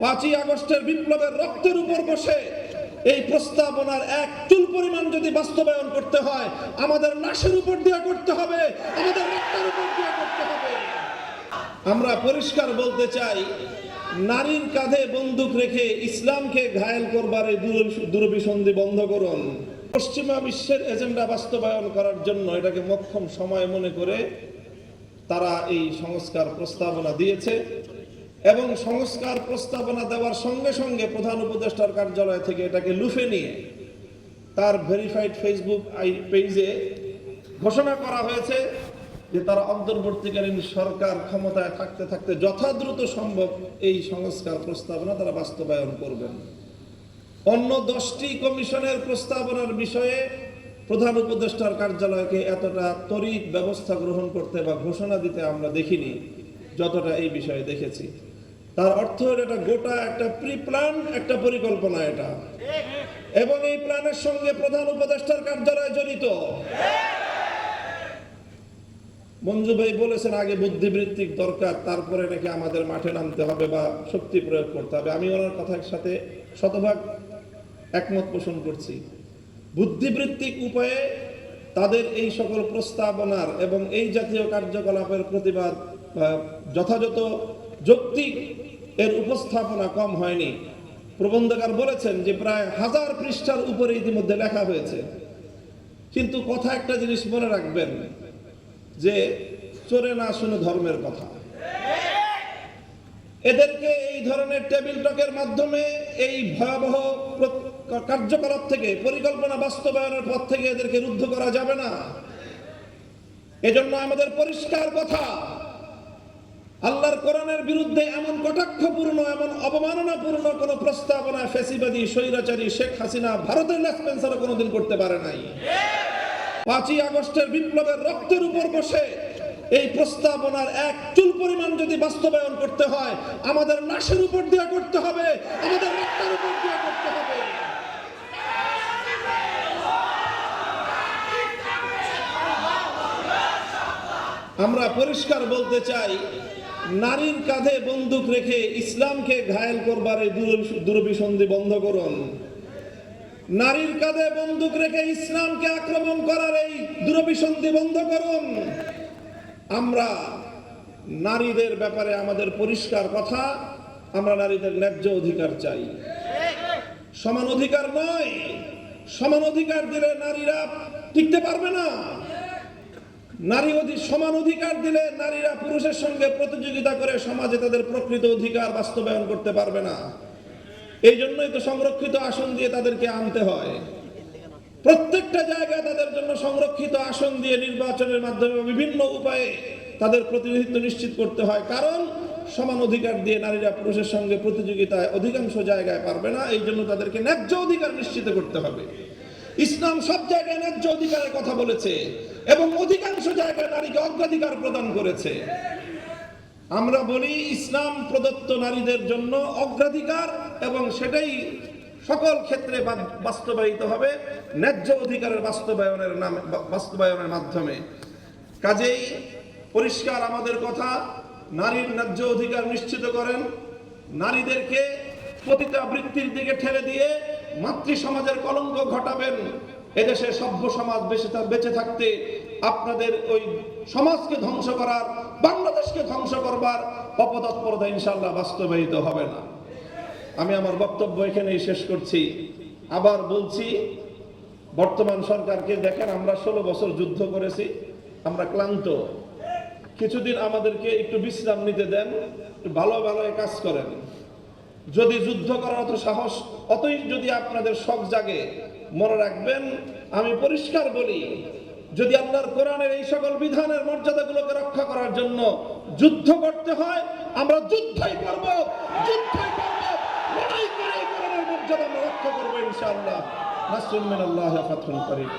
পাঁচই আগস্টের বিপ্লবের রক্তের উপর বসে এই প্রস্তাবনার এক চুল পরিমাণ যদি বাস্তবায়ন করতে হয়, আমাদের লাশের উপর দিয়ে করতে হবে, আমাদের রক্তের উপর দিয়ে করতে হবে। আমরা পরিষ্কার বলতে চাই, নারীর কাঁধে বন্দুক রেখে ইসলামকে ঘায়েল করবার এই দূর- দুরভিসন্ধি বন্ধ করুন। পশ্চিমা বিশ্বের এজেন্ডা বাস্তবায়ন করার জন্য এটাকে মক্ষম সময় মনে করে তারা এই সংস্কার প্রস্তাবনা দিয়েছে। এবং সংস্কার প্রস্তাবনা দেওয়ার সঙ্গে সঙ্গে প্রধান উপদেষ্টার কার্যালয় থেকে এটাকে লুফে নিয়ে তার ভেরিফাইড ফেসবুক পেজে ঘোষণা করা হয়েছে যে তারা অন্তর্বর্তীকালীন সরকার ক্ষমতায় থাকতে থাকতে যথাদ্রুত সম্ভব এই সংস্কার প্রস্তাবনা তারা বাস্তবায়ন করবেন। অন্য দশটি কমিশনের প্রস্তাবনার বিষয়ে প্রধান উপদেষ্টার কার্যালয়কে এতটা তড়িৎ ব্যবস্থা গ্রহণ করতে বা ঘোষণা দিতে আমরা দেখিনি, যতটা এই বিষয়ে দেখেছি। তার অর্থ এটা গোটা একটা প্রি প্ল্যান একটা পরিকল্পনা এটা। এবং এই প্ল্যানের সঙ্গে প্রধান উপদেষ্টার কার্যালয় জড়িত। মঞ্জু ভাই বলেছেন, আগে বুদ্ধিবৃত্তিক দরকার, তারপরে নাকি আমাদের মাঠে নামতে হবে বা শক্তি প্রয়োগ করতে হবে। আমি ওনার কথার সাথে শতভাগ একমত পোষণ করছি। বুদ্ধিবৃত্তিক উপায়ে তাদের এই সকল প্রস্তাবনার এবং এই জাতীয় কার্যকলাপের প্রতিবাদ যথাযথ যৌক্তিক এর উপস্থাপনা কম হয়নি। প্রবন্ধকার বলেছেন যে প্রায় হাজার পৃষ্ঠার উপরে ইতিমধ্যে লেখা হয়েছে। কিন্তু কথা একটা জিনিস মনে রাখবেন, যে চোরে না শুনে ধর্মের কথা। এদেরকে এই ধরনের টেবিল টকের মাধ্যমে এই ভয়াবহ কার্যকলাপ থেকে, পরিকল্পনা বাস্তবায়নের পথ থেকে এদেরকে রুদ্ধ করা যাবে না। এজন্য আমাদের পরিষ্কার কথা আল্লাহর কোরআনের বিরুদ্ধে এমন কটাক্ষপূর্ণ, এমন অবমাননাপূর্ণ কোন প্রস্তাবনা ফেসিবাদী, স্বৈরাচারী শেখ হাসিনা ভারতের লেসপেন্সারও কোনোদিন করতে পারে নাই। পাঁচই আগস্টের বিপ্লবের রক্তের উপর বসে এই প্রস্তাবনার এক চুল পরিমাণ যদি বাস্তবায়ন করতে হয়, আমাদের লাশের উপর দিয়ে করতে হবে, আমাদের রক্তের উপর দিয়ে করতে হবে। আমরা পরিষ্কার বলতে চাই নারীর কাঁধে বন্দুক রেখে ইসলামকে ঘায়েল করবার এই দূর- দুরভিসন্ধি বন্ধ করুন। নারীর কাঁধে বন্দুক রেখে ইসলামকে আক্রমণ করার এই দুরভিসন্ধি বন্ধ করুন। আমরা নারীদের ব্যাপারে আমাদের পরিষ্কার কথা, আমরা নারীদের ন্যায্য অধিকার চাই। সমান অধিকার নয়, সমান অধিকার দিলে নারীরা টিকতে পারবে না। নারী সমান অধিকার দিলে নারীরা পুরুষের সঙ্গে প্রতিযোগিতা করে সমাজে তাদের প্রকৃত অধিকার বাস্তবায়ন করতে পারবে না। এই জন্যই তো সংরক্ষিত আসন দিয়ে তাদেরকে আনতে হয়। প্রত্যেকটা জায়গায় তাদের জন্য সংরক্ষিত আসন দিয়ে নির্বাচনের মাধ্যমে বিভিন্ন উপায়ে তাদের প্রতিনিধিত্ব নিশ্চিত করতে হয়। কারণ সমান অধিকার দিয়ে নারীরা পুরুষের সঙ্গে প্রতিযোগিতায় অধিকাংশ জায়গায় পারবে না। এই জন্য তাদেরকে ন্যায্য অধিকার নিশ্চিত করতে হবে। ইসলাম সব জায়গায় ন্যায্য অধিকারের কথা বলেছে এবং অধিকাংশ জায়গায় নারীকে অগ্রাধিকার প্রদান করেছে। আমরা বলি ইসলাম প্রদত্ত নারীদের জন্য অগ্রাধিকার এবং সেটাই সকল ক্ষেত্রে বাস্তবায়িত হবে ন্যায্য অধিকারের বাস্তবায়নের নামে, বাস্তবায়নের মাধ্যমে। কাজেই পরিষ্কার আমাদের কথা, নারীর ন্যায্য অধিকার নিশ্চিত করেন, নারীদেরকে প্রতিটা বৃত্তির দিকে ঠেলে দিয়ে মাতৃ সমাজের কলঙ্ক ঘটাবেন। এদেশে সভ্য সমাজ বেঁচে বেঁচে থাকতে আপনাদের ওই সমাজকে ধ্বংস করার, বাংলাদেশকে ধ্বংস করবার অপতৎপরতা ইনশাল্লাহ বাস্তবায়িত হবে না। আমি আমার বক্তব্য এখানেই শেষ করছি। আবার বলছি, বর্তমান সরকারকে দেখেন আমরা ষোলো বছর যুদ্ধ করেছি, আমরা ক্লান্ত। কিছুদিন আমাদেরকে একটু বিশ্রাম নিতে দেন ভালো ভালো কাজ করেন। যদি যুদ্ধ করার অত সাহস অতই যদি আপনাদের শখ জাগে, মনে রাখবেন, আমি পরিষ্কার বলি, যদি আল্লাহর কোরআনের এই সকল বিধানের মর্যাদাগুলোকে রক্ষা করার জন্য যুদ্ধ করতে হয়, আমরা যুদ্ধই করব যুদ্ধই করব, লড়াই করে কোরআনের মর্যাদা আমরা রক্ষা করব ইনশাআল্লাহ। নাসরুল মিনাল্লাহ ফাতহুল করিম।